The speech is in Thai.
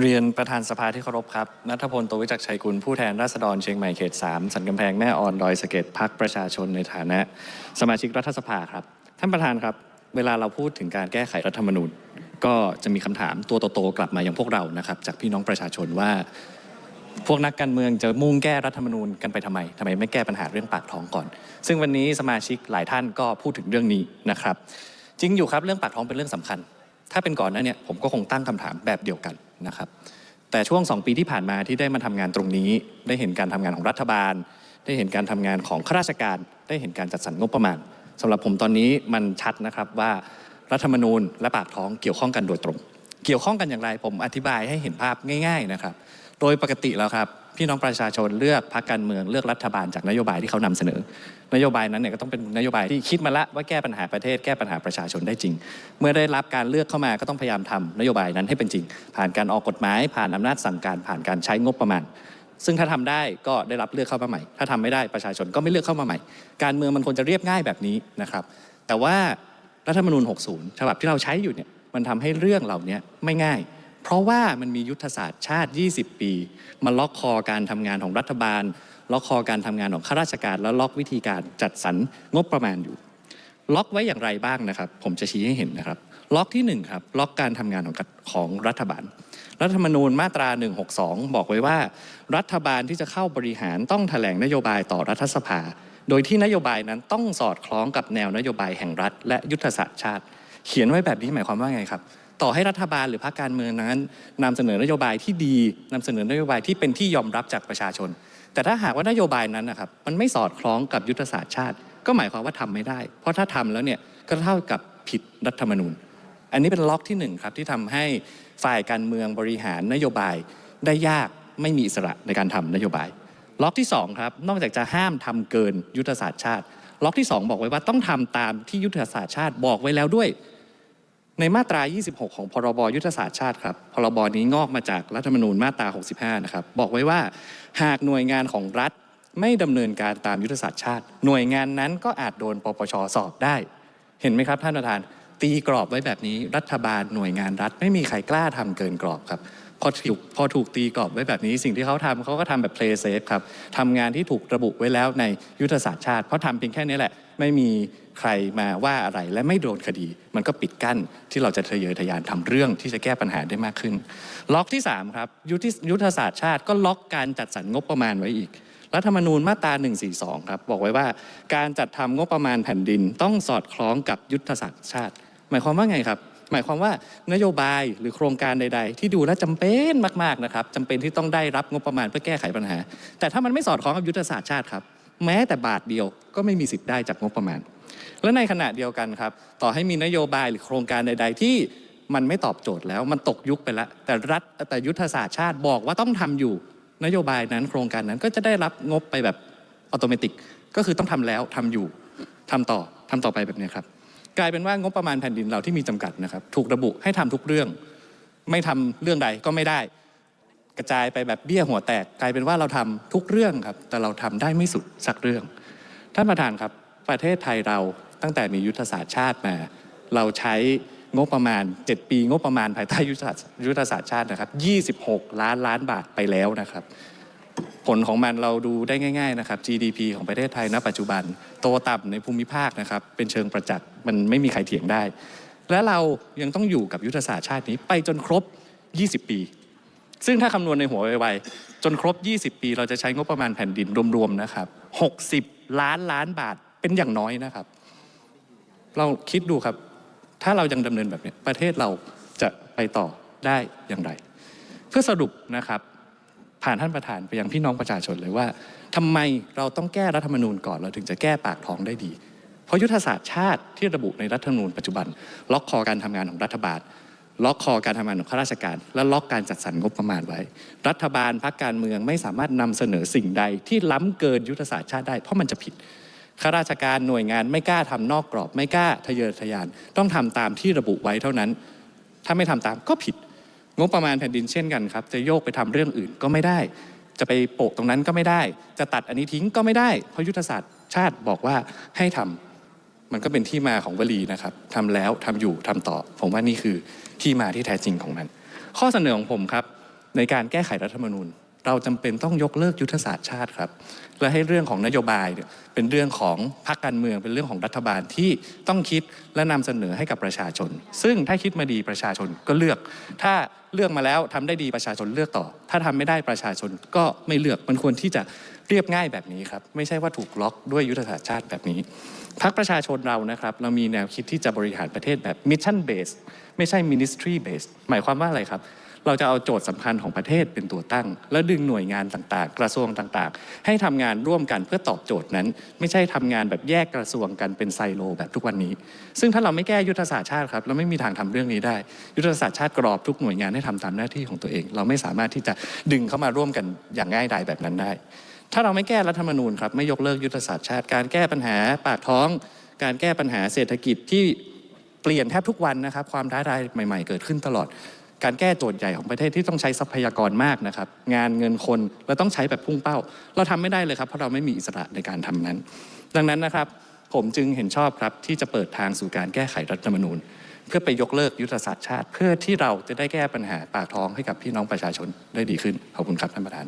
เรียนประธานสภาที่เคารพครับนัทพลโตวิจักชัยกุลผู้แทนราษฎรเชียงใหม่เขต 3 สันกำแพงแม่ออนดอยสะเก็ดพักประชาชนในฐานะ สมาชิกรัฐสภาครับ ท่านประธานครับ เวลาเราพูดถึงการแก้ไขรัฐธรรมนูญ ก็จะมีคำถามตัวโตๆกลับมาอย่างพวกเรานะครับ จากพี่น้องประชาชนว่า พวกนักการเมืองจะมุ่งแก้รัฐธรรมนูญกันไปทำไมทำไมไม่แก้ปัญหาเรื่องปากท้องก่อน ซึ่งวันนี้สมาชิกหลายท่านก็พูดถึงเรื่องนี้นะครับ จริงอยู่ครับเรื่องปากท้องเป็นเรื่องสำคัญ ถ้าเป็นก่อนนั้นเนี่ยผมก็คงตั้งคำถามแบบเดียวกัน นะครับ แต่ช่วง 2 ปีที่ผ่านมาที่ได้มาทำงานตรงนี้ ได้เห็นการทำงานของรัฐบาล ได้เห็นการทำงานของข้าราชการ ได้เห็นการจัดสรรงบประมาณสำหรับผมตอนนี้มันชัดนะครับว่ารัฐธรรมนูญและปากท้องเกี่ยวข้องกันโดยตรง เกี่ยวข้องกันอย่างไรผมอธิบายให้เห็นภาพง่าย ๆนะครับ โดยปกติแล้วครับพี่น้องประชาชนเลือกพรรคการเมืองเลือกรัฐบาลจากนโยบายที่เขานำเสนอ นโยบายนั้นเนี่ยก็ต้องเป็นนโยบายที่คิดมาละว่าแก้ปัญหาประเทศแก้ปัญหาประชาชนได้จริง เมื่อได้รับการเลือกเข้ามาก็ต้องพยายามทำนโยบายนั้นให้เป็นจริง ผ่านการออกกฎหมาย ผ่านอำนาจสั่งการผ่านการใช้งบประมาณ ซึ่งถ้าทำได้ก็ได้รับเลือกเข้ามาใหม่ ถ้าทำไม่ได้ประชาชนก็ไม่เลือกเข้ามาใหม่ การเมืองมันควรจะเรียบง่ายแบบนี้นะครับ แต่ว่ารัฐธรรมนูญ 60 ฉบับที่เราใช้อยู่เนี่ยมันทำให้เรื่องเหล่านี้ไม่ง่าย เพราะว่ามันมียุทธศาสตร์ชาติ 20 ปี มาล็อกคอการทำงานของรัฐบาล ล็อกคอการทำงานของข้าราชการ แล้วล็อกวิธีการจัดสรรงบประมาณอยู่ ล็อกไว้อย่างไรบ้างนะครับ ผมจะชี้ให้เห็นนะครับ ล็อกที่หนึ่งครับ ล็อกการทำงานของของรัฐบาล รัฐธรรมนูญมาตรา 162 บอกไว้ว่า รัฐบาลที่จะเข้าบริหารต้องแถลงนโยบายต่อรัฐสภา โดยที่นโยบายนั้นต้องสอดคล้องกับแนวนโยบายแห่งรัฐ และยุทธศาสตร์ชาติ เขียนไว้แบบนี้หมายความว่าไงครับ ต่อให้รัฐบาลหรือพรรคการเมืองนั้นนำเสนอนโยบายที่ดีนำเสนอนโยบายที่เป็นที่ยอมรับจากประชาชน แต่ถ้าหากว่านโยบายนั้นนะครับมันไม่สอดคล้องกับยุทธศาสตร์ชาติ ก็หมายความว่าทำไม่ได้ เพราะถ้าทำแล้วเนี่ยก็เท่ากับผิดรัฐธรรมนูญ อันนี้เป็นล็อกที่หนึ่งครับที่ทำให้ฝ่ายการเมืองบริหารนโยบายได้ยากไม่มีอิสระในการทำนโยบาย ล็อกที่สองครับ นอกจากจะห้ามทำเกินยุทธศาสตร์ชาติ ล็อกที่สองบอกไว้ว่าต้องทำตามที่ยุทธศาสตร์ชาติบอกไว้แล้วด้วย ในมาตรา 26 ของพรบยุทธศาสตร์ชาติครับ พรบนี้งอกมาจากรัฐธรรมนูญมาตรา 65 นะครับ บอกไว้ว่าหากหน่วยงานของรัฐไม่ดำเนินการตามยุทธศาสตร์ชาติ หน่วยงานนั้นก็อาจโดนปปชสอบได้ เห็นไหมครับท่านประธาน ตีกรอบไว้แบบนี้รัฐบาลหน่วยงานรัฐไม่มีใครกล้าทำเกินกรอบครับ พอถูกพอถูกตีกรอบไว้แบบนี้ สิ่งที่เขาทำเขาก็ทำแบบ play safe ครับทำงานที่ถูกระบุไว้แล้วในยุทธศาสตร์ชาติ เพราะทำเพียงแค่นี้แหละ ไม่มีใครมาว่าอะไรและไม่โดนคดี มันก็ปิดกั้นที่เราจะทะเยอทะยานทำเรื่องที่จะแก้ปัญหาได้มากขึ้น ล็อกที่3ครับยุทธยุทธศาสตร์ชาติก็ล็อกการจัดสรรงบประมาณไว้อีกรัฐธรรมนูญมาตรา 142 ครับ บอกไว้ว่าการจัดทำงบประมาณแผ่นดินต้องสอดคล้องกับยุทธศาสตร์ชาติ หมายความว่าไงครับ หมายความว่านโยบายหรือโครงการใด ๆ ที่ดูแลวจำเป็นมากๆนะครับจำเป็นที่ต้องได้รับงบประมาณเพื่อแก้ไขปัญหา แต่ถ้ามันไม่สอดคล้องกับยุทธศาสตร์ชาติครับแม้แต่บาทเดียวก็ไม่มีสิทธิ์ได้จากงบประมาณ และในขณะเดียวกันครับ ต่อให้มีนโยบายหรือโครงการใด ๆ ที่มันไม่ตอบโจทย์แล้วมันตกยุคไปแล้วแต่รัฐแต่ยุทธศาสตร์ชาติบอกว่าต้องทำอยู่นโยบายนั้นโครงการนั้นก็จะได้รับงบไปแบบอัตโนมัติก็คือต้องทำแล้วทำอยู่ทำต่อทำต่อไปแบบนี้ครับ กลายเป็นว่างบประมาณแผ่นดินเราที่มีจำกัดนะครับ ถูกระบุให้ทำทุกเรื่อง ไม่ทำเรื่องใดก็ไม่ได้ กระจายไปแบบเบี้ยหัวแตก กลายเป็นว่าเราทำทุกเรื่องครับ แต่เราทำได้ไม่สุดสักเรื่องท่านประธานครับ ประเทศไทยเราตั้งแต่มียุทธศาสตร์ชาติมา เราใช้งบประมาณ 7 ปี งบประมาณภายใต้ยุทธศาสตร์ยุทธศาสตร์ชาตินะครับ 26 ล้านล้านบาทไปแล้วนะครับ ผลของมันเราดูได้ง่าย ๆนะครับ GDP ของประเทศไทยณ ปัจจุบัน โตต่ำในภูมิภาคนะครับ เป็นเชิงประจักษ์มันไม่มีใครเถียงได้ และเรายังต้องอยู่กับยุทธศาสตร์ชาตินี้ไปจนครบ 20 ปี ซึ่งถ้าคำนวณในหัวไวๆจนครบ 20 ปี เราจะใช้งบประมาณแผ่นดินรวมๆนะครับ 60 ล้านล้านบาทเป็นอย่างน้อยนะครับ เราคิดดูครับ ถ้าเรายังดำเนินแบบนี้ประเทศเราจะไปต่อได้อย่างไร เพื่อสรุปนะครับ ผ่านท่านประธานไปยังพี่น้องประชาชนเลยว่าทำไมเราต้องแก้รัฐธรรมนูญก่อนเราถึงจะแก้ปากท้องได้ดี เพราะยุทธศาสตร์ชาติที่ระบุในรัฐธรรมนูญปัจจุบัน ล็อกคอการทำงานของรัฐบาลล็อกคอการทำงานของข้าราชการ และล็อกการจัดสรรงบประมาณไว้ รัฐบาลพรรคการเมืองไม่สามารถนำเสนอสิ่งใดที่ล้ำเกินยุทธศาสตร์ชาติได้ เพราะมันจะผิดข้าราชการหน่วยงานไม่กล้าทำนอกกรอบ ไม่กล้าทะเยอทะยาน ต้องทำตามที่ระบุไว้เท่านั้น ถ้าไม่ทำตามก็ผิด งบประมาณแผ่นดินเช่นกันครับ จะโยกไปทำเรื่องอื่นก็ไม่ได้ จะไปโปะตรงนั้นก็ไม่ได้ จะตัดอันนี้ทิ้งก็ไม่ได้ เพราะยุทธศาสตร์ชาติบอกว่าให้ทำมันก็เป็นที่มาของวลีนะครับทำแล้วทำอยู่ทำต่อ ผมว่านี่คือที่มาที่แท้จริงของมัน ข้อเสนอของผมครับในการแก้ไขรัฐธรรมนูญ เราจำเป็นต้องยกเลิกยุทธศาสตร์ชาติครับ และให้เรื่องของนโยบายเนี่ยเป็นเรื่องของพรรคการเมือง เป็นเรื่องของรัฐบาลที่ต้องคิดและนำเสนอให้กับประชาชน ซึ่งถ้าคิดมาดีประชาชนก็เลือก ถ้าเลือกมาแล้วทำได้ดีประชาชนเลือกต่อ ถ้าทำไม่ได้ประชาชนก็ไม่เลือกมันควรที่จะเรียบง่ายแบบนี้ครับ ไม่ใช่ว่าถูกล็อกด้วยยุทธศาสตร์ชาติแบบนี้พรรคประชาชนเรานะครับ เรามีแนวคิดที่จะบริหารประเทศแบบ mission based ไม่ใช่ ministry based หมายความว่าอะไรครับ เราจะเอาโจทย์สำคัญของประเทศเป็นตัวตั้ง แล้วดึงหน่วยงานต่างๆ กระทรวงต่างๆ ให้ทำงานร่วมกันเพื่อตอบโจทย์นั้น ไม่ใช่ทำงานแบบแยกกระทรวงกันเป็นไซโลแบบทุกวันนี้ ซึ่งถ้าเราไม่แก้ยุทธศาสตร์ชาติครับเราไม่มีทางทำเรื่องนี้ได้ ยุทธศาสตร์ชาติกรอบทุกหน่วยงานให้ทำตามหน้าที่ของตัวเอง เราไม่สามารถที่จะดึงเข้ามาร่วมกันอย่างง่ายดายแบบนั้นได้ ถ้าเราไม่แก้รัฐธรรมนูญครับไม่ยกเลิกยุทธศาสตร์ชาติการแก้ปัญหาปากท้อง การแก้ปัญหาเศรษฐกิจที่เปลี่ยนแทบทุกวันนะครับความท้าทายใหม่ ๆ เกิดขึ้นตลอด การแก้โจทย์ใหญ่ของประเทศที่ต้องใช้ทรัพยากรมากนะครับ งานเงินคนเราต้องใช้แบบพุ่งเป้า เราทำไม่ได้เลยครับเพราะเราไม่มีอิสระในการทำนั้น ดังนั้นนะครับ ผมจึงเห็นชอบครับที่จะเปิดทางสู่การแก้ไขรัฐธรรมนูญ เพื่อไปยกเลิกยุทธศาสตร์ชาติ เพื่อที่เราจะได้แก้ปัญหาปากท้องให้กับพี่น้องประชาชนได้ดีขึ้นขอบคุณครับท่านประธาน